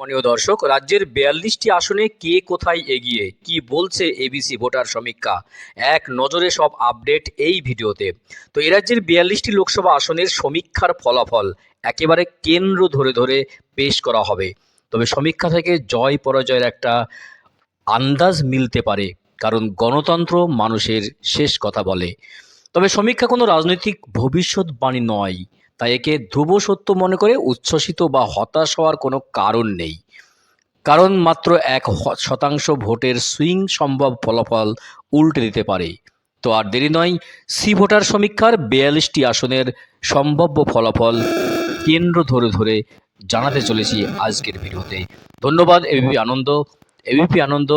মাননীয় দর্শক, রাজ্যের বিয়াল্লিশটি আসনে কে কোথায় এগিয়ে, কি বলছে এবিসি ভোটার সমীক্ষা? এক নজরে সব আপডেট এই ভিডিওতে। তো এ রাজ্যের বিয়াল্লিশটি লোকসভা আসনের সমীক্ষার ফলাফল একেবারে কেন্দ্র ধরে ধরে পেশ করা হবে। তবে সমীক্ষা থেকে জয় পরাজয়ের একটা আন্দাজ মিলতে পারে, কারণ গণতন্ত্র মানুষের শেষ কথা বলে। তবে সমীক্ষা কোনো রাজনৈতিক ভবিষ্যৎবাণী নয়। তাই একে ধ্রুব সত্য মনে করে উচ্ছ্বসিত বা হতাশ হওয়ার কোনো কারণ নেই। কারণ মাত্র এক শতাংশ ভোটের সুইং সম্ভব ফলাফল উল্টে দিতে পারে। তো আর দেরি নয়, সি ভোটার সমীক্ষার বিয়াল্লিশটি আসনের সম্ভাব্য ফলাফল কেন্দ্র ধরে ধরে জানাতে চলেছি আজকের ভিডিওতে। ধন্যবাদ, এবিপি আনন্দ। এবিপি আনন্দ,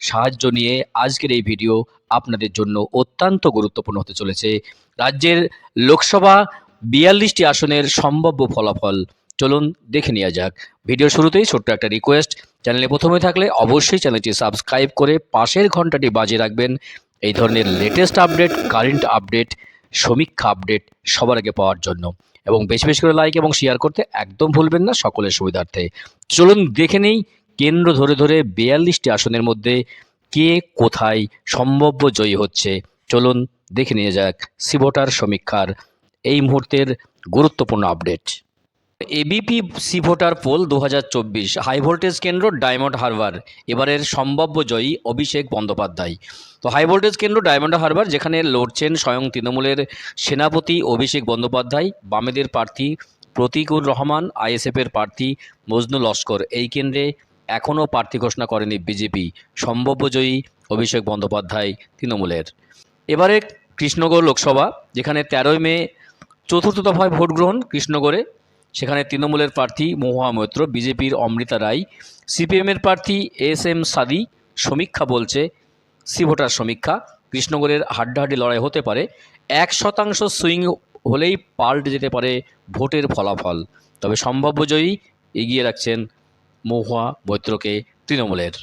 সাহায্য নিয়ে আজকের এই ভিডিও আপনাদের জন্য অত্যন্ত গুরুত্বপূর্ণ হতে চলেছে। রাজ্যের লোকসভা বিয়াল্লিশটি আসনের সম্ভাব্য ফলাফল। চলুন দেখে নেওয়া যাক। ভিডিও শুরুতেই ছোট্ট একটা রিকোয়েস্ট চ্যানেলে প্রথমে থাকলে অবশ্যই চ্যানেলটি সাবস্ক্রাইব করে পাশের ঘন্টাটি বাজিয়ে রাখবেন। এই ধরনের লেটেস্ট আপডেট কারেন্ট আপডেট সমীক্ষা আপডেট সবার আগে পাওয়ার জন্য। এবং বেশি বেশি করে লাইক এবং শেয়ার করতে একদম ভুলবেন না সকলের সুবিধার্থে। চলুন দেখে নেই কেন্দ্র ধরে ধরে বিয়াল্লিশটি আসনের মধ্যে কে কোথায় সম্ভাব্য জয়ী হচ্ছে। চলুন দেখে নিয়ে যাক। সিভোটার সমীক্ষার এই মুহূর্তের গুরুত্বপূর্ণ update ABP C voter poll দু হাই ভোল্টেজ কেন্দ্র ডায়মন্ড হারবার এবারের সম্ভাব্য জয়ী অভিষেক বন্দ্যোপাধ্যায়। তো হাই ভোল্টেজ কেন্দ্র ডায়মন্ড হারবার যেখানে লড়ছেন স্বয়ং তৃণমূলের সেনাপতি অভিষেক বন্দ্যোপাধ্যায়, বামেদের প্রার্থী প্রতীকুর রহমান আইএসএফের প্রার্থী মজনু লস্কর। এই কেন্দ্রে এখনও প্রার্থী ঘোষণা করেনি বিজেপি সম্ভাব্য জয়ী অভিষেক বন্দ্যোপাধ্যায় তৃণমূলের। এবারে কৃষ্ণগড় লোকসভা, যেখানে তেরোই মে চতুর্থ দফায় ভোট গ্রহণ কৃষ্ণগড়ে। সেখানে তৃণমূলের প্রার্থী মহুয়া মৈত্র, বিজেপির অমৃতা রায়, সিপিএমের প্রার্থী এস এম সাদি, সমীক্ষা বলছে সি ভোটার সমীক্ষা। কৃষ্ণগড়ের হাড্ডাহাড্ডি লড়াই হতে পারে। এক শতাংশ সুইং হলেই পাল্টে যেতে পারে ভোটের ফলাফল। তবে সম্ভাব্য জয়ী এগিয়ে রাখছেন মহুয়া মৈত্রকে তৃণমূলের।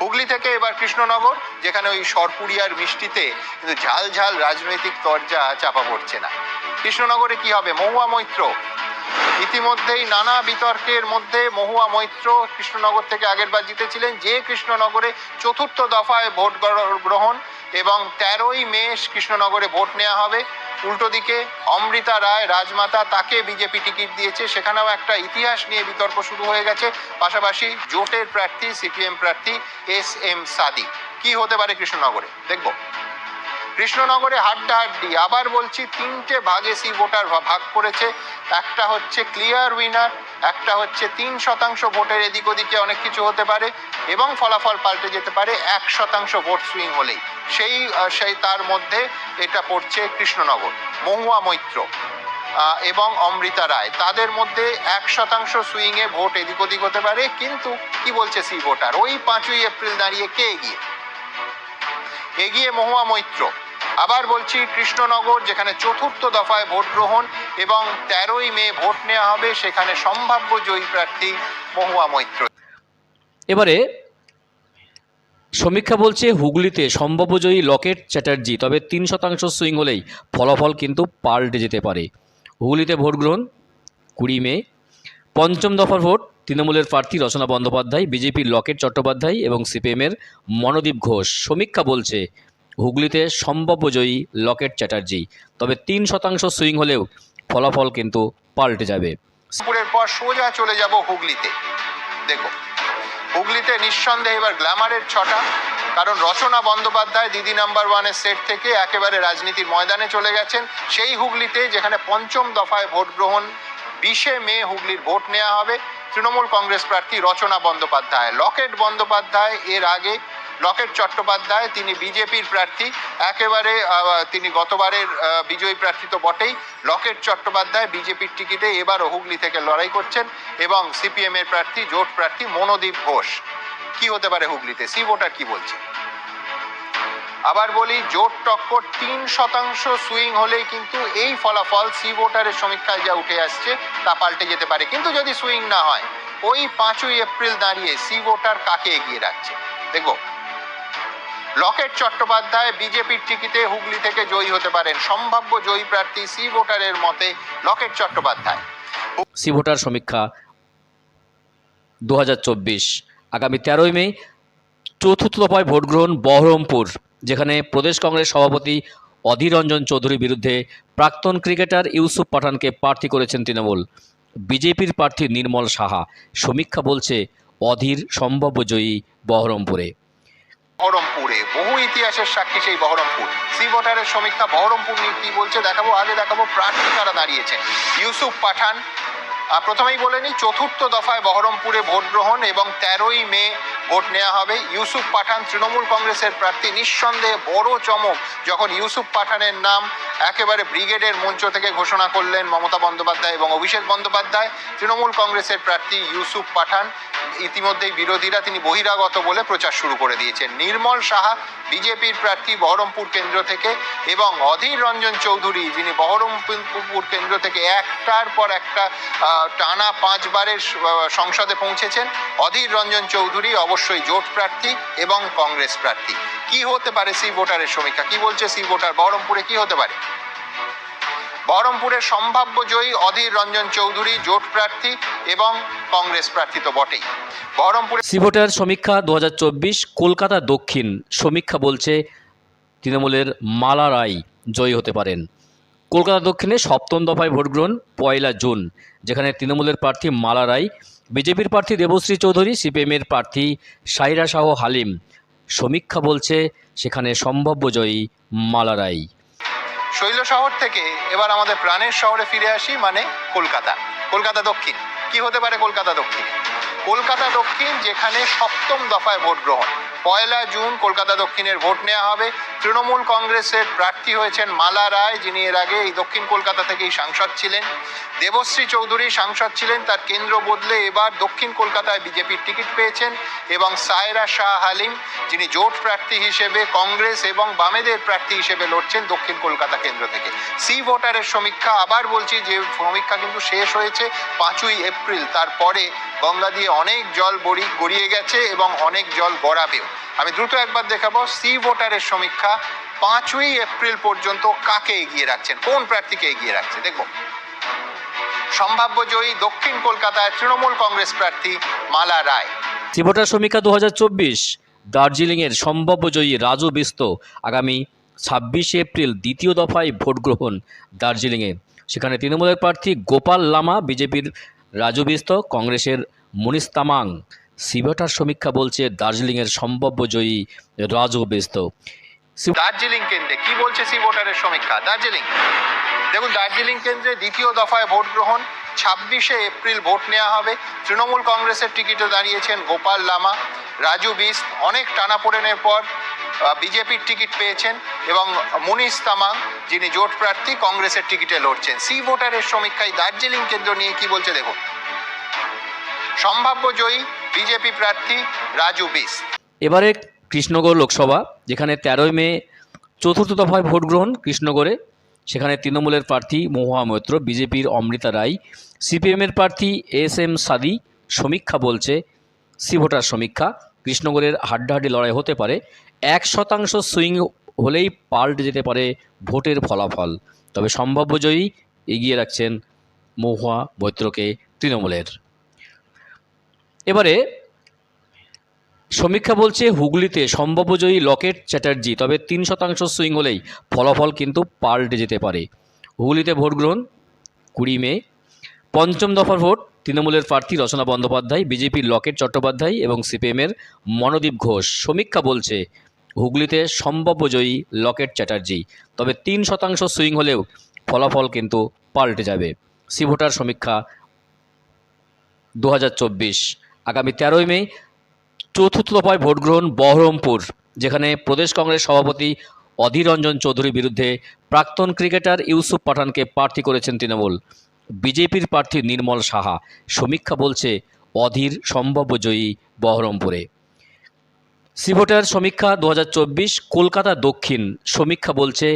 হুগলি থেকে এবার কৃষ্ণনগর, যেখানে ওই সরপুরিয়ার মিষ্টিতে কিন্তু ঝাল ঝাল রাজনৈতিক তরজা চাপা পড়ছে না। কৃষ্ণনগরে কি হবে? মহুয়া মৈত্র। ইতিমধ্যেই নানা বিতর্কের মধ্যে মহুয়া মৈত্র কৃষ্ণনগর থেকে আগেরবার জিতেছিলেন। যে কৃষ্ণনগরে চতুর্থ দফায় ভোট গ্র- গ্রহণ এবং তেরোই মে কৃষ্ণনগরে ভোট নেওয়া হবে। উল্টো দিকে অমৃতা রায়, রাজমাতা, তাকে বিজেপি টিকিট দিয়েছে। সেখানেও একটা ইতিহাস নিয়ে বিতর্ক শুরু হয়ে গেছে। পাশাপাশি জোটের প্রার্থী, সিপিএম প্রার্থী এস এম সাদি কি হতে পারে কৃষ্ণনগরে? দেখব। কৃষ্ণনগরে হাড্ডাহাড্ডি আবার বলছি, তিনটে ভাগে সি ভোটার ভাগ করেছে। একটা হচ্ছে ক্লিয়ার উইনার একটা হচ্ছে তিন শতাংশ ভোটের এদিক ওদিকে অনেক কিছু হতে পারে এবং ফলাফল পাল্টে যেতে পারে এক শতাংশ ভোট সুইং হলেই। সেই সেই তার মধ্যে এটা পড়ছে কৃষ্ণনগর, মহুয়া মৈত্র এবং অমৃতা রায়। তাদের মধ্যে এক শতাংশ সুইংয়ে ভোট এদিক ওদিক হতে পারে, কিন্তু কি বলছে সি ভোটার? ওই পাঁচই এপ্রিল দাঁড়িয়ে কে এগিয়ে? এগিয়ে মহুয়া মৈত্র। আবার বলছি, কৃষ্ণনগর, যেখানে চতুর্থ দফায় ভোট গ্রহণ এবং তেরোই মে ভোট নেওয়া হবে, সেখানে সম্ভাব্য জয়ী প্রার্থী মহুয়া মৈত্র। এবারে সমীক্ষা বলছে, হুগলিতে সম্ভাব্য জয়ী লকেট চ্যাটার্জি, তবে তিন শতাংশ সুইং হলেই ফলাফল কিন্তু পাল্টে যেতে পারে। হুগলিতে ভোট গ্রহণ, কুড়ি মে। পঞ্চম দফার ভোট, তৃণমূলের প্রার্থী রচনা বন্দ্যোপাধ্যায়, বিজেপির লকেট চট্টোপাধ্যায় এবং সিপিএমের মনোদীপ ঘোষ। সমীক্ষা বলছে হুগলিতে সম্ভাব্য লকেট চ্যাটার্জি। তবে তিন শতাংশ সুইং হলেও ফলাফল কিন্তু পাল্টে যাবে। পর সোজা চলে যাব হুগলিতে। দেখো, হুগলিতে নিঃসন্দেহে এবার গ্ল্যামারের ছটা, কারণ রচনা বন্দ্যোপাধ্যায় দিদি নাম্বার ওয়ানের সেট থেকে একেবারে রাজনীতির ময়দানে চলে গেছেন। সেই হুগলিতে যেখানে পঞ্চম দফায় ভোট গ্রহণ, বিশে মে হুগলির ভোট নেওয়া হবে, তৃণমূল কংগ্রেস প্রার্থী রচনা বন্দ্যোপাধ্যায়। লকেট বন্দ্যোপাধ্যায় এর আগে লকেট চট্টোপাধ্যায়, তিনি বিজেপির প্রার্থী। একেবারে তিনি গতবারের বিজয়ী প্রার্থী তো বটেই। লকেট চট্টোপাধ্যায় বিজেপির টিকিটে এবারও হুগলি থেকে লড়াই করছেন এবং সিপিএম এর প্রার্থী, জোট প্রার্থী মনোদীপ ঘোষ। কি হতে পারে হুগলিতে? সি ভোটার কি বলছে? আবার বলি, জোট টক্কর তিন শতাংশ সুইং হলেই কিন্তু এই ফলাফল সি ভোটারের সমীক্ষায় যা উঠে আসছে তা পাল্টে যেতে পারে। কিন্তু যদি সুইং না হয়, ওই পাঁচই এপ্রিল দাঁড়িয়ে সি ভোটার কাকে এগিয়ে রাখছে? দেখব। লকেট চট্টোপাধ্যায় বিজেপির টিকিটে হুগলি থেকে জয়ী হতে পারেন সম্ভাব্য জয়ী প্রার্থী সি ভোটারের মতে লকেট চট্টোপাধ্যায়। সি ভোটার সমীক্ষা দুহাজার চব্বিশ, আগামী তেরোই মে, চতুর্থ দফায় ভোট গ্রহণ বহরমপুর, যেখানে প্রদেশ কংগ্রেস সভাপতি অধীর রঞ্জন চৌধুরীর বিরুদ্ধে প্রাক্তন ক্রিকেটার ইউসুফ পাঠানকে প্রার্থী করেছেন তৃণমূল। বিজেপির প্রার্থী নির্মল সাহা। সমীক্ষা বলছে অধীর সম্ভাব্য জয়ী বহরমপুরে। বহরমপুরে। বহু ইতিহাসের সাক্ষী সেই বহরমপুর। সি ভোটারের সমীক্ষা বহরমপুর নিয়ে কি বলছে দেখাবো? আগে দেখাবো প্রার্থী কারা দাঁড়িয়েছে। ইউসুফ পাঠান প্রথমেই বলে নিই, চতুর্থ দফায় বহরমপুরে ভোট গ্রহণ এবং তেরোই মে ভোট নেওয়া হবে। ইউসুফ পাঠান তৃণমূল কংগ্রেসের প্রার্থী। নিঃসন্দেহে বড় চমক যখন ইউসুফ পাঠানের নাম একেবারে ব্রিগেডের মঞ্চ থেকে ঘোষণা করলেন মমতা বন্দ্যোপাধ্যায় এবং অভিষেক বন্দ্যোপাধ্যায়। তৃণমূল কংগ্রেসের প্রার্থী ইউসুফ পাঠান। ইতিমধ্যেই বিরোধীরা তিনি বহিরাগত বলে প্রচার শুরু করে দিয়েছেন। নির্মল সাহা বিজেপির প্রার্থী বহরমপুর কেন্দ্র থেকে এবং অধীর রঞ্জন চৌধুরী যিনি বহরমপুর কেন্দ্র থেকে একটার পর একটা টানা পাঁচবারের সংসদে পৌঁছেছেন অধীর রঞ্জন চৌধুরী, অবশ্যই জোট প্রার্থী এবং কংগ্রেস প্রার্থী। কি হতে পারে সি ভোটারের সমীক্ষা? কি বলছে সি ভোটার? বহরমপুরে কি হতে পারে? বহরমপুরের সম্ভাব্য জয়ী অধীর রঞ্জন চৌধুরী জোট প্রার্থী এবং কংগ্রেস প্রার্থী তো বটেই। বহরমপুরে সিভোটার সমীক্ষা দু হাজার চব্বিশ, কলকাতা দক্ষিণ। সমীক্ষা বলছে তৃণমূলের মালা রায় জয়ী হতে পারেন। কলকাতা দক্ষিণে সপ্তম দফায় ভোট গ্রহণ পয়লা জুন। তৃণমূলের প্রার্থী মালা রায়, বিজেপির প্রার্থী দেবশ্রী চৌধুরী, সিপিএমের প্রার্থী সাইরা শাহ হালিম। সমীক্ষা বলছে সেখানে সম্ভাব্য জয়ী মালা রায়। শৈল শহর থেকে এবার আমাদের প্রাণের শহরে ফিরে আসি মানে কলকাতা। কলকাতা দক্ষিণ। কি হতে পারে কলকাতা দক্ষিণে? কলকাতা দক্ষিণ যেখানে সপ্তম দফায় ভোট গ্রহণ। পয়লা জুন কলকাতা দক্ষিণের ভোট নেওয়া হবে। তৃণমূল কংগ্রেসের প্রার্থী হয়েছেন মালা রায়, যিনি এর আগে এই দক্ষিণ কলকাতা থেকেই সাংসদ ছিলেন। দেবশ্রী চৌধুরী সাংসদ ছিলেন, তার কেন্দ্র বদলে এবার দক্ষিণ কলকাতায় বিজেপির টিকিট পেয়েছেন এবং সায়রা শাহ হালিম যিনি জোট প্রার্থী হিসেবে, কংগ্রেস এবং বামেদের প্রার্থী হিসেবে লড়ছেন দক্ষিণ কলকাতা কেন্দ্র থেকে। সি ভোটারের সমীক্ষা, আবার বলছি যে সমীক্ষা কিন্তু শেষ হয়েছে পাঁচই এপ্রিল। তারপরে গঙ্গা দিয়ে অনেক জল গড়িয়ে গেছে এবং অনেক জল গড়াবেও। আমি দ্রুত একবার দেখাবো, সি ভোটারের সমীক্ষা পাঁচই এপ্রিল পর্যন্ত কাকে এগিয়ে রাখছেন? কোন প্রার্থীকে এগিয়ে রাখছে? দেখো সম্ভাব্য জয়ী দক্ষিণ কলকাতায় তৃণমূল কংগ্রেস প্রার্থী মালা রায়। সিভোটার সমীক্ষা দু দার্জিলিংয়ের সম্ভাব্য জয়ী রাজু বিস্ত আগামী ছাব্বিশে এপ্রিল দ্বিতীয় দফায় ভোট গ্রহণ দার্জিলিংয়ে। সেখানে তৃণমূলের প্রার্থী গোপাল লামা, বিজেপির রাজু বিস্ত, কংগ্রেসের মনীষ তামাং। সিভোটার সমীক্ষা বলছে, দার্জিলিংয়ের সম্ভাব্য জয়ী রাজু বিস্ত। দার্জিলিং কেন্দ্রে কি বলছে সি ভোটারের সমীক্ষা? দার্জিলিং। দেখুন দার্জিলিং কেন্দ্রে দ্বিতীয় দফায় ভোট গ্রহণ ছাব্বিশে এপ্রিল ভোট নেওয়া হবে। তৃণমূল কংগ্রেসের টিকিটে দাঁড়িয়েছেন গোপাল লামা রাজু বিস্ত অনেক টানাপোড়েনের পর বিজেপির টিকিট পেয়েছেন এবং মুনিশ তামাং যিনি জোট প্রার্থী কংগ্রেসের টিকিটে লড়ছেন। সি ভোটারের সমীক্ষায় দার্জিলিং কেন্দ্র নিয়ে কি বলছে দেখুন? সম্ভাব্য জয়ী বিজেপি প্রার্থী রাজু বিস্ত। এবারে কৃষ্ণগড় লোকসভা, যেখানে তেরোই মে চতুর্থ দফায় ভোট গ্রহণ কৃষ্ণগড়ে, সেখানে তৃণমূলের প্রার্থী মহুয়া মৈত্র, বিজেপির অমৃতা রায়, সিপিএমের প্রার্থী এস এম সাদি, সমীক্ষা বলছে সি ভোটার সমীক্ষা। কৃষ্ণগড়ের হাড্ডাহাড্ডি লড়াই হতে পারে, এক শতাংশ সুইং হলেই পাল্টে যেতে পারে ভোটের ফলাফল। তবে সম্ভাব্য জয়ী এগিয়ে রাখছেন মহুয়া মৈত্রকে তৃণমূলের। এবারে সমীক্ষা বলছে হুগলিতে সম্ভাব্যজয়ী লকেট চ্যাটার্জি, তবে তিন শতাংশ সুইং হলেই ফলাফল কিন্তু পাল্টে যেতে পারে। হুগলিতে ভোট গ্রহণ, কুড়ি মে। পঞ্চম দফার ভোট, তৃণমূলের প্রার্থী রচনা বন্দ্যোপাধ্যায়, বিজেপির লকেট চট্টোপাধ্যায় এবং সিপিএমের মনোদীপ ঘোষ। সমীক্ষা বলছে হুগলিতে সম্ভাব্যজয়ী লকেট চ্যাটার্জি, তবে তিন শতাংশ সুইং হলেও ফলাফল কিন্তু পাল্টে যাবে। সি ভোটার সমীক্ষা দু হাজার চব্বিশ। আগামী তেরোই মে চতুর্থ দফায় ভোট গ্রহণ বহরমপুর, যেখানে প্রদেশ কংগ্রেস সভাপতি অধীর রঞ্জন চৌধুরীর বিরুদ্ধে প্রাক্তন ক্রিকেটার ইউসুফ পাঠানকে প্রার্থী করেছেন তৃণমূল। বিজেপির প্রার্থী নির্মল সাহা। সমীক্ষা বলছে অধীর সম্ভাব্য জয়ী বহরমপুরে। সিভোটার সমীক্ষা দু হাজার চব্বিশ, কলকাতা দক্ষিণ। সমীক্ষা বলছে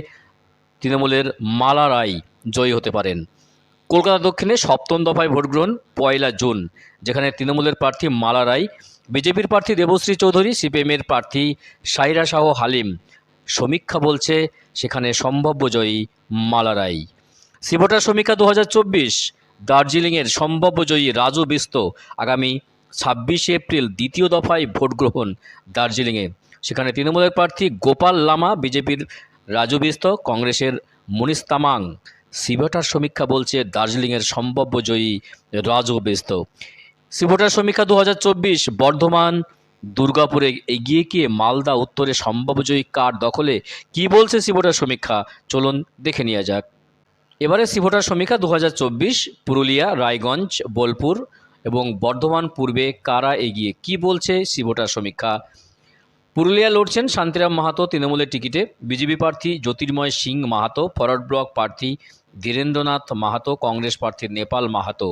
তৃণমূলের মালা রায় জয়ী হতে পারেন। কলকাতা দক্ষিণে সপ্তম দফায় ভোট গ্রহণ, পয়লা জুন, যেখানে তৃণমূলের প্রার্থী মালা রায়, বিজেপির প্রার্থী দেবশ্রী চৌধুরী, সিপিএমের প্রার্থী সাইরা শাহ হালিম। সমীক্ষা বলছে সেখানে সম্ভাব্য জয়ী মালা রায়। সিভোটার সমীক্ষা দু হাজার চব্বিশ, দার্জিলিংয়ের সম্ভাব্য জয়ী রাজু বিস্ত আগামী ছাব্বিশে এপ্রিল দ্বিতীয় দফায় ভোট গ্রহণ দার্জিলিংয়ে। সেখানে তৃণমূলের প্রার্থী গোপাল লামা, বিজেপির রাজু বিস্ত, কংগ্রেসের মনীষ তামাং। সিভোটার সমীক্ষা বলছে দার্জিলিংয়ের সম্ভাব্য জয়ী রাজু বিস্ত। সিভোটার সমীক্ষা দু হাজার চব্বিশ বর্ধমান, দুর্গাপুরে এগিয়ে গিয়ে মালদা, উত্তরে সম্ভাব্য জয়ী কার দখলে? কি বলছে সিভোটার সমীক্ষা? চলুন দেখে নেওয়া যাক। এবারে সিভোটার সমীক্ষা দু হাজার চব্বিশ, পুরুলিয়া, রায়গঞ্জ, বোলপুর এবং বর্ধমান পূর্বে কারা এগিয়ে? কি বলছে সিভোটার সমীক্ষা? পুরুলিয়া লড়ছেন শান্তিরাম মাহাতো তৃণমূলের টিকিটে। বিজেপি প্রার্থী জ্যোতির্ময় সিং মাহাতো, ফরওয়ার্ড ব্লক প্রার্থী ধীরেন্দ্রনাথ মাহাতো, কংগ্রেস প্রার্থী নেপাল মাহাতো।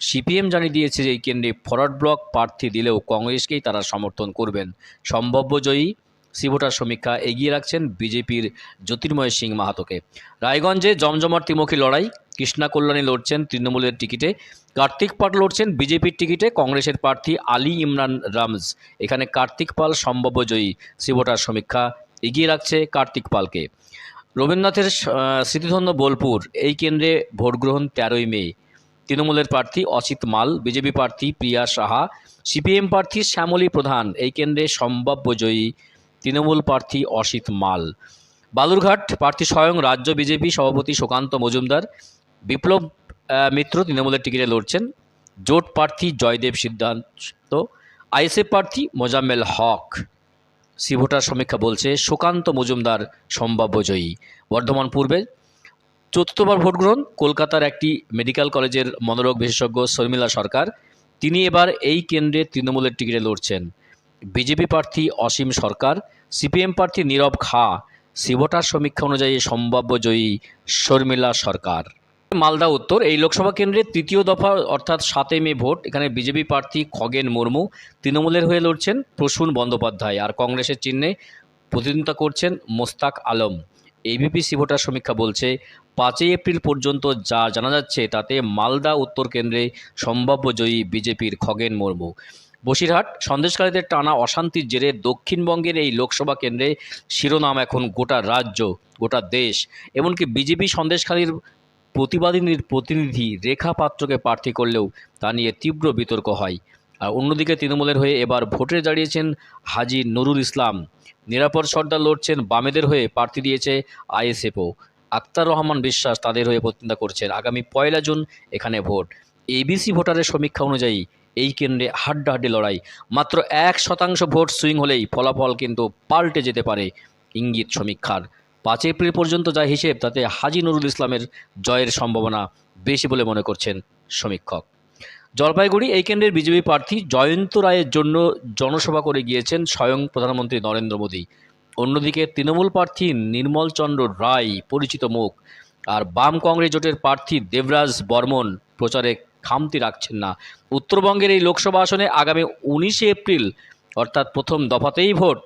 সিপিএম জানিয়ে দিয়েছে যে, এই কেন্দ্রে ফরওয়ার্ড ব্লক প্রার্থী দিলেও কংগ্রেসকেই তারা সমর্থন করবেন। সম্ভাব্য জয়ী সিভোটার সমীক্ষা এগিয়ে রাখছেন বিজেপির জ্যোতির্ময় সিং মাহাতোকে। রায়গঞ্জে জমজমার ত্রিমুখী লড়াই, কৃষ্ণা কল্যাণী লড়ছেন তৃণমূলের টিকিটে, কার্তিক পাল লড়ছেন বিজেপির টিকিটে, কংগ্রেসের প্রার্থী আলী ইমরান রামজ। এখানে কার্তিক পাল সম্ভাব্য জয়ী সিভোটার সমীক্ষা এগিয়ে রাখছে কার্তিক পালকে। রবীন্দ্রনাথের স্মৃতিধন্য বোলপুর, এই কেন্দ্রে ভোটগ্রহণ তেরোই মে। তৃণমূলের প্রার্থী অচিত মাল, বিজেপি প্রার্থী প্রিয়া সাহা, সিপিএম প্রার্থী শ্যামলী প্রধান, এই কেন্দ্রে সম্ভাব্য জয়ী তৃণমূল প্রার্থী অসিত মাল। বালুরঘাট প্রার্থী স্বয়ং রাজ্য বিজেপি সভাপতি সুকান্ত মজুমদার, বিপ্লব মিত্র তৃণমূলের টিকিটে লড়ছেন। জোট প্রার্থী জয়দেব সিদ্ধান্ত, আইএসএফ প্রার্থী মোজাম্মেল হক। সিভোটার সমীক্ষা বলছে সুকান্ত মজুমদার সম্ভাব্য জয়ী। বর্ধমান পূর্বে চতুর্থবার ভোট গ্রহণ, কলকাতার একটি মেডিকেল কলেজের মনোরোগ বিশেষজ্ঞ শর্মিলা সরকার। তিনি এবার এই কেন্দ্রে তৃণমূলের টিকিটে লড়ছেন। বিজেপি প্রার্থী অসীম সরকার, সিপিএম প্রার্থী নীরব খা সিভোটার সমীক্ষা অনুযায়ী সম্ভাব্য জয়ী শর্মিলা সরকার। মালদা উত্তর, এই লোকসভা কেন্দ্রে তৃতীয় দফা অর্থাৎ সাতই মে ভোট, এখানে বিজেপি প্রার্থী খগেন মুর্মু তৃণমূলের হয়ে লড়ছেন প্রসূন বন্দ্যোপাধ্যায় আর কংগ্রেসের চিহ্নে প্রতিদ্বন্দ্বিতা করছেন মোস্তাক আলম। এবিপি সিভোটার সমীক্ষা বলছে, পাঁচই এপ্রিল পর্যন্ত যা জানা যাচ্ছে তাতে মালদা উত্তর কেন্দ্রে সম্ভাব্য জয়ী বিজেপির খগেন মুর্মু। বসিরহাট সন্দেশকারীদের টানা অশান্তির জেরে দক্ষিণবঙ্গের এই লোকসভা কেন্দ্রে শিরোনাম এখন গোটা রাজ্য, গোটা দেশ, এমনকি বিজেপি সন্দেশখালীর প্রতিবাদিনীর প্রতিনিধি রেখা পাত্রকে প্রার্থী করলেও তা নিয়ে তীব্র বিতর্ক হয়। আর অন্যদিকে তৃণমূলের হয়ে এবার ভোটে দাঁড়িয়েছেন হাজি নুরুল ইসলাম। নিরাপদ সর্দার লড়ছেন বামেদের হয়ে প্রার্থী দিয়েছে আইএসএফও। আক্তার রহমান বিশ্বাস তাদের হয়ে প্রতিদ্বন্দ্বিতা করছেন আগামী পয়লা জুন এখানে ভোট। এবিসি ভোটারের সমীক্ষা অনুযায়ী এই কেন্দ্রে হাড্ডাহাড্ডি লড়াই। মাত্র এক শতাংশ ভোট সুইং হলেই ফলাফল কিন্তু পাল্টে যেতে পারে ইঙ্গিত সমীক্ষার। পাঁচ এপ্রিল পর্যন্ত যা হিসেব, তাতে হাজি নুরুল ইসলামের জয়ের সম্ভাবনা বেশি বলে মনে করছেন সমীক্ষক। জলপাইগুড়ি এই কেন্দ্রের বিজেপি প্রার্থী জয়ন্ত রায়ের জন্য জনসভা করে গিয়েছেন স্বয়ং প্রধানমন্ত্রী নরেন্দ্র মোদী। অন্যদিকে তৃণমূল প্রার্থী নির্মল চন্দ্র রায় পরিচিত মুখ। আর বাম কংগ্রেস জোটের প্রার্থী দেবরাজ বর্মন প্রচারে খামতি রাখছেন না। উত্তরবঙ্গের এই লোকসভা আসনে আগামী উনিশে এপ্রিল, অর্থাৎ প্রথম দফাতেই ভোট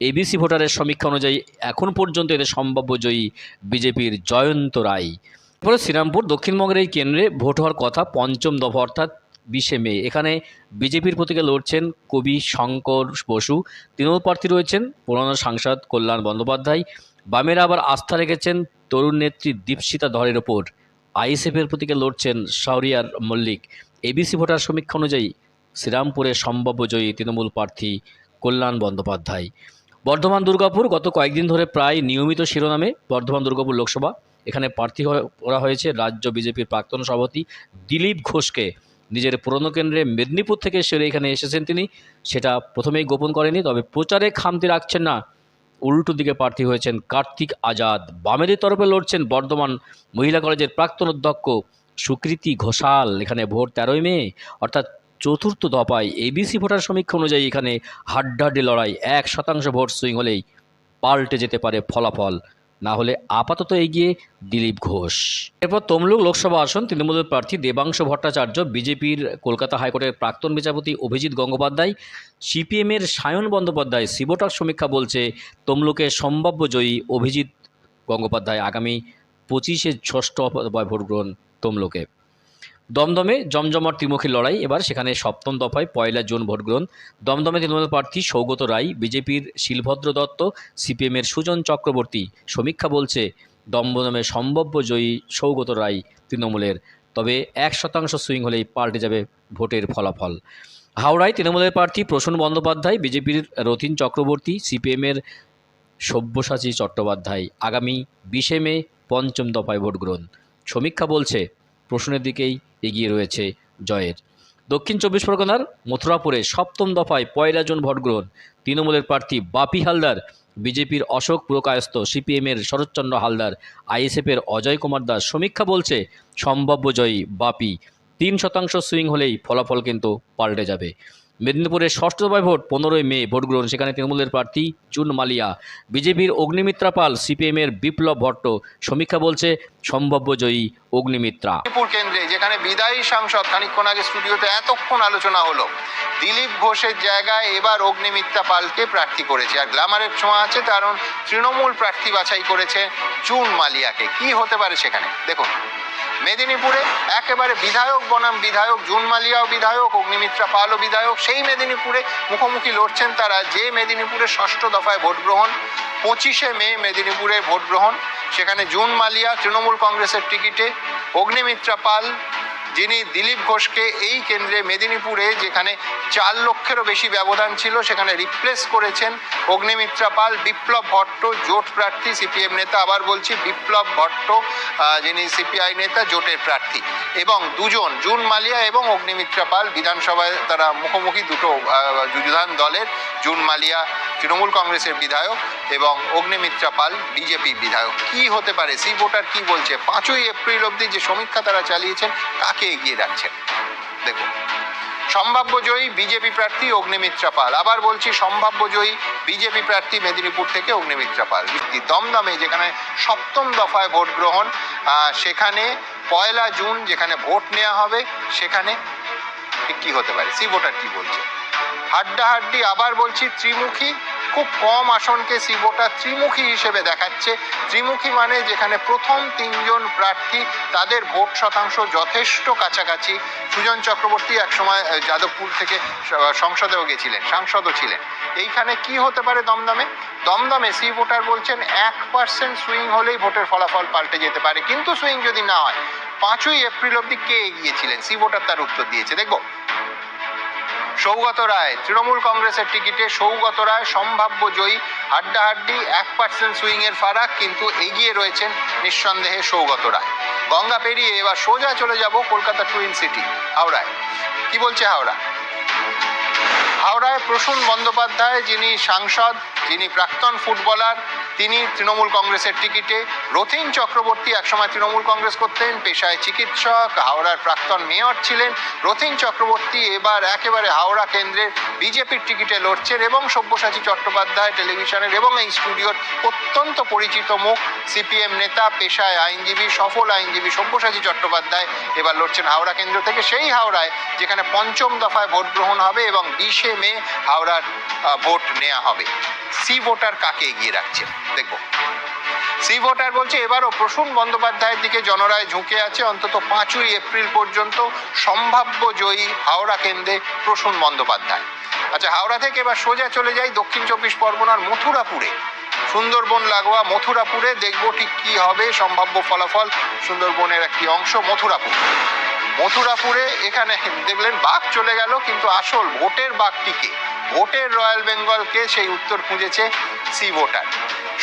এবিসি ভোটারের সমীক্ষা অনুযায়ী এখন পর্যন্ত এদের সম্ভাব্য জয়ী বিজেপির জয়ন্ত রায়। এরপরে শ্রীরামপুর দক্ষিণবঙ্গের এই কেন্দ্রে ভোট হওয়ার কথা পঞ্চম দফা অর্থাৎ বিশে মে। এখানে বিজেপির প্রতীকে লড়ছেন কবি শঙ্কর বসু। তৃণমূল প্রার্থী রয়েছেন পুরনো সাংসদ কল্যাণ বন্দ্যোপাধ্যায়। বামেরা আবার আস্থা রেখেছেন তরুণ নেত্রী দীপশিতা ধরের ওপর। আইএসএফের প্রতীকে লড়ছেন শাহরিয়ার মল্লিক। এবিসি ভোটার সমীক্ষা অনুযায়ী শ্রীরামপুরে সম্ভাব্য জয়ী তৃণমূল প্রার্থী কল্যাণ বন্দ্যোপাধ্যায়। বর্ধমান দুর্গাপুর গত কয়েকদিন ধরে প্রায় নিয়মিত শিরোনামে বর্ধমান দুর্গাপুর লোকসভা। এখানে প্রার্থী করা হয়েছে রাজ্য বিজেপির প্রাক্তন সভাপতি দিলীপ ঘোষকে। নিজের পুরনো কেন্দ্রে মেদিনীপুর থেকে সেরে এখানে এসেছেন তিনি। সেটা প্রথমেই গোপন করেনি, তবে প্রচারে খামতি রাখছেন না। উল্টো দিকে প্রার্থী হয়েছেন কার্তিক আজাদ। বামেদের তরফে লড়ছেন বর্ধমান মহিলা কলেজের প্রাক্তন অধ্যক্ষ সুকৃতি ঘোষাল। এখানে ভোট তেরোই মে, অর্থাৎ চতুর্থ দফায় এবিসি ভোটার সমীক্ষা অনুযায়ী এখানে হাড্ডাহাড্ডি লড়াই এক শতাংশ ভোট সুইং হলেই পাল্টে যেতে পারে ফলাফল। না হলে আপাতত এগিয়ে দিলীপ ঘোষ। এরপর তমলুক লোকসভা আসন, তৃণমূলের প্রার্থী দেবাংশ ভট্টাচার্য, বিজেপির কলকাতা হাইকোর্টের প্রাক্তন বিচারপতি অভিজিৎ গঙ্গোপাধ্যায় সিপিএমের সায়ন বন্দ্যোপাধ্যায় সিবোটার সমীক্ষা বলছে তমলুকে সম্ভাব্য জয়ী অভিজিৎ গঙ্গোপাধ্যায় আগামী পঁচিশে ষষ্ঠ ভোট গ্রহণ তমলুকে। দমদমে জমজমার ত্রিমুখী লড়াই। এবার সেখানে সপ্তম দফায় পয়লা জুন ভোট গ্রহণ দমদমে তৃণমূল প্রার্থী সৌগত রায়, বিজেপির শিলভদ্র দত্ত, সিপিএমের সুজন চক্রবর্তী। সমীক্ষা বলছে, দমদমে সম্ভাব্য জয়ী সৌগত রায় তৃণমূলের। তবে এক শতাংশ সুইং হলেই পাল্টে যাবে ভোটের ফলাফল। হাওড়ায় তৃণমূলের প্রার্থী প্রসূন বন্দ্যোপাধ্যায়, বিজেপির রতিন চক্রবর্তী, সিপিএমের সব্যসাচী চট্টোপাধ্যায়। আগামী বিশে মে পঞ্চম দফায় ভোট গ্রহণ সমীক্ষা বলছে প্রশ্নের দিকেই এগিয়ে রয়েছে জয়ের। দক্ষিণ চব্বিশ পরগনার মথুরাপুরে সপ্তম দফায় পয়লা জুন ভোটগ্রহণ। তৃণমূলের প্রার্থী বাপি হালদার, বিজেপির অশোক পুরকায়স্ত সিপিএমের শরৎচন্দ্র হালদার, আইএসএফের অজয় কুমার দাস সমীক্ষা বলছে সম্ভাব্য জয়ী বাপি। তিন শতাংশ সুইং হলেই ফলাফল কিন্তু পাল্টে যাবে। মেদিনীপুরের ষষ্ঠ দফায় ভোট, পনেরোই মে ভোট গ্রহণ। সেখানে তৃণমূলের প্রার্থী চুন মালিয়া। বিজেপির অগ্নিমিত্রা পাল, সিপিএমের বিপ্লব ভট্ট। সমীক্ষা বলছে, সম্ভাব্য জয়ী অগ্নিমিত্রা। কেন্দ্রে, যেখানে বিদায়ী সাংসদ খানিকক্ষণ আগে স্টুডিওতে এতক্ষণ আলোচনা হলো, দিলীপ ঘোষের জায়গায় এবার অগ্নিমিত্রা পালকে প্রার্থী করেছে। আর গ্ল্যামারের ছোঁয়া আছে, কারণ তৃণমূল প্রার্থী বাছাই করেছে চুন মালিয়াকে। কি হতে পারে সেখানে? দেখুন। মেদিনীপুরে একেবারে বিধায়ক বনাম বিধায়ক জুন মালিয়াও বিধায়ক, অগ্নিমিত্রা পালও বিধায়ক, সেই মেদিনীপুরে মুখোমুখি লড়ছেন তারা। যে মেদিনীপুরে ষষ্ঠ দফায় ভোট গ্রহণ, পঁচিশে মে মেদিনীপুরে ভোট গ্রহণ, সেখানে জুন মালিয়া তৃণমূল কংগ্রেসের টিকিটে অগ্নিমিত্রা পাল যিনি দিলীপ ঘোষকে এই কেন্দ্রে মেদিনীপুরে, যেখানে চার লক্ষেরও বেশি ব্যবধান ছিল, সেখানে রিপ্লেস করেছেন অগ্নিমিত্রা পাল, বিপ্লব ভট্ট, জোট প্রার্থী, সিপিএম নেতা, আবার বলছি বিপ্লব ভট্ট যিনি সিপিআই নেতা, জোটের প্রার্থী। এবং দুজন, জুন মালিয়া এবং অগ্নিমিত্রা পাল, বিধানসভায় তারা মুখোমুখি দুটো যুযুধান দলের, জুন মালিয়া তৃণমূল কংগ্রেসের বিধায়ক এবং অগ্নিমিত্রা পাল, বিজেপি বিধায়ক। কি হতে পারে? সি ভোটার কি বলছে? পাঁচই এপ্রিল অবধি যে সমীক্ষা তারা চালিয়েছেন, কাকে এগিয়ে রাখছেন? দেখুন সম্ভাব্য জয়ী বিজেপি প্রার্থী অগ্নিমিত্রা পাল। আবার বলছি সম্ভাব্য জয়ী বিজেপি প্রার্থী মেদিনীপুর থেকে অগ্নিমিত্রা পাল। দমদমে যেখানে সপ্তম দফায় ভোট গ্রহণ সেখানে পয়লা জুন যেখানে ভোট নেওয়া হবে, সেখানে কি হতে পারে? সি ভোটার কি বলছে? হাড্ডাহাড্ডি আবার বলছি ত্রিমুখী। খুব কম আসনকে ভোটার ত্রিমুখী হিসেবে দেখাচ্ছে। ত্রিমুখী মানে যেখানে প্রথম তিনজন প্রার্থী তাদের ভোট শতাংশ যথেষ্ট কাছাকাছি। সুজন চক্রবর্তী একসময় যাদবপুর থেকে সংসদেও গেছিলেন, সাংসদও ছিলেন। এইখানে কি হতে পারে দমদমে? দমদমে সি ভোটার বলছেন এক পার্সেন্ট সুইং হলেই ভোটের ফলাফল পাল্টে যেতে পারে, কিন্তু সুইং যদি না হয়, পাঁচই এপ্রিল অব্দি কে এগিয়েছিলেন সি ভোটার তার উত্তর দিয়েছে। দেখব। সৌগত রায়। তৃণমূল কংগ্রেসের টিকিটে সৌগত রায় সম্ভাব্য জয়ী। হাড্ডাহাড্ডি এক পার্সেন্ট সুইং এর ফারাক, কিন্তু এগিয়ে রয়েছেন নিঃসন্দেহে সৌগত রায়। গঙ্গা পেরিয়ে এবার সোজা চলে যাব কলকাতা টুইন সিটি হাওড়ায়। কি বলছে হাওড়া? হাওড়ায় প্রসূন বন্দ্যোপাধ্যায়, যিনি সাংসদ, যিনি প্রাক্তন ফুটবলার তিনি তৃণমূল কংগ্রেসের টিকিটে রথিন চক্রবর্তী একসময় তৃণমূল কংগ্রেস করতেন, পেশায় চিকিৎসক, হাওড়ার প্রাক্তন মেয়র ছিলেন। রথিন চক্রবর্তী এবার একেবারে হাওড়া কেন্দ্রের বিজেপির টিকিটে লড়ছেন এবং সব্যসাচী চট্টোপাধ্যায় টেলিভিশনের এবং এই স্টুডিওর অত্যন্ত পরিচিত মুখ, সিপিএম নেতা, পেশায় আইনজীবী, সফল আইনজীবী সব্যসাচী চট্টোপাধ্যায় এবার লড়ছেন হাওড়া কেন্দ্র থেকে। সেই হাওড়ায় যেখানে পঞ্চম দফায় ভোট গ্রহণ হবে এবং বিশে মে হাওড়ার ভোট নেওয়া হবে। সি ভোটার কাকে এগিয়ে রাখছে দেখব। সি ভোটার বলছে, এবারও প্রসূন বন্দ্যোপাধ্যায়ের দিকে জনরায় ঝুঁকে আছে। অন্তত পাঁচই এপ্রিল পর্যন্ত সম্ভাব্য জয়ী হাওড়া কেন্দ্রে প্রসূন বন্দ্যোপাধ্যায়। আচ্ছা হাওড়া থেকে এবার সোজা চলে যাই দক্ষিণ চব্বিশ পরগনার মথুরাপুরে। সুন্দরবন লাগোয়া মথুরাপুরে দেখব ঠিক কি হবে সম্ভাব্য ফলাফল সুন্দরবনের একটি অংশ মথুরাপুর। মথুরাপুরে এখানে দেখলেন বাঘ চলে গেল, কিন্তু আসল ভোটের বাঘটিকে ভোটের রয়্যাল বেঙ্গলকে সেই উত্তর খুঁজেছে সি ভোটার।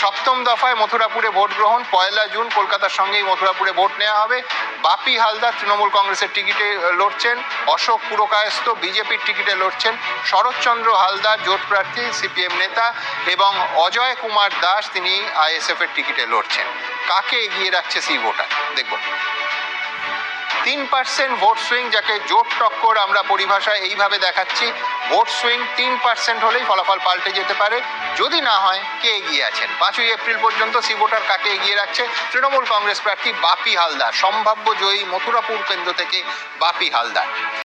সপ্তম দফায় মথুরাপুরে ভোট গ্রহণ, পয়লা জুন কলকাতার সঙ্গেই মথুরাপুরে ভোট নেওয়া হবে। বাপি হালদার তৃণমূল কংগ্রেসের টিকিটে লড়ছেন। অশোক পুরকায়স্ত বিজেপির টিকিটে লড়ছেন। শরৎচন্দ্র হালদার জোট প্রার্থী, সিপিএম নেতা এবং অজয় কুমার দাস তিনি আইএসএফ এর টিকিটে লড়ছেন। কাকে এগিয়ে রাখছে সি ভোটার? দেখব তিন পার্সেন্ট ভোট সুইং যাকে জোট টক্কর আমরা পরিভাষায় এইভাবে দেখাচ্ছি। ভোট সুইং তিন পার্সেন্ট হলেই ফলাফল পাল্টে যেতে পারে। যদি না হয়, কে এগিয়ে আছেন? পাঁচই এপ্রিল পর্যন্ত সি ভোটার কাকে এগিয়ে রাখছে? তৃণমূল কংগ্রেস প্রার্থী বাপি হালদার, সম্ভাব্য জয়ী মথুরাপুর কেন্দ্র থেকে বাপি হালদার।